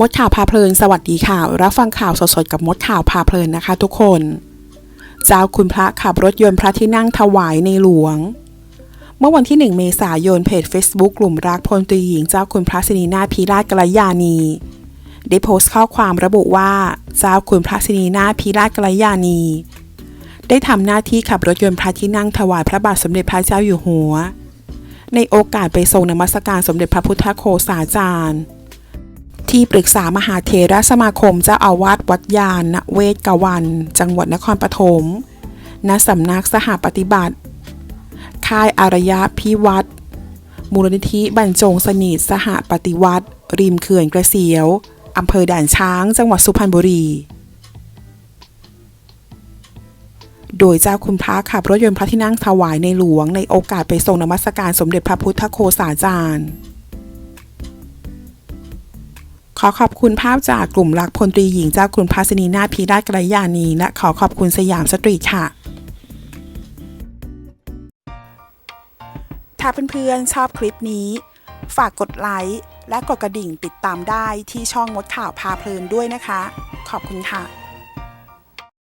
มดข่าวพาเพลิน สวัสดีค่ะ รับฟังข่าวสดๆกับมดข่าวพาเพลินนะคะทุกคน เจ้าคุณพระขับรถยนต์พระที่นั่งถวายในหลวง เมื่อวันที่ 1 เมษายนเพจ Facebook กลุ่มรักพลตรีหญิงเจ้าคุณพระสินีนาถพีราชกัลยาณีได้โพสต์ข้อความระบุว่า เจ้าคุณพระสินีนาถพีราชกัลยาณีได้ทำหน้าที่ขับรถยนต์พระที่นั่งถวายพระบาทสมเด็จพระเจ้าอยู่หัว ในโอกาสไปทรงนมัสการสมเด็จพระพุทธโฆษาจารย์ ที่ปรึกษามหาเถรสมาคมเจ้าอาวาสวัดยานณเวศกวัน จังหวัดนครปฐม ณสำนักสหปฏิบัติ ค่ายอารยะพิวัตรมูลนิธิบรรจงสนิทสหปฏิวัติ ริมเขื่อนกระเสียว อำเภอด่านช้าง จังหวัดสุพรรณบุรี โดยเจ้าคุณพระขับรถยนต์พระที่นั่งถวายในหลวงในโอกาสไปทรงนมัสการสมเด็จพระพุทธโฆษาจารย์ ขอขอบคุณภาพจากกลุ่มรักพลตรีหญิงเจ้าคุณพาสนีนาพีราชกัลยาณีและขอขอบคุณสยามสตรีทค่ะ ถ้าเพื่อนๆชอบคลิปนี้ ฝากกดไลค์และกดกระดิ่งติดตามได้ที่ช่องมดข่าวพาเพลินด้วยนะคะ ขอบคุณค่ะ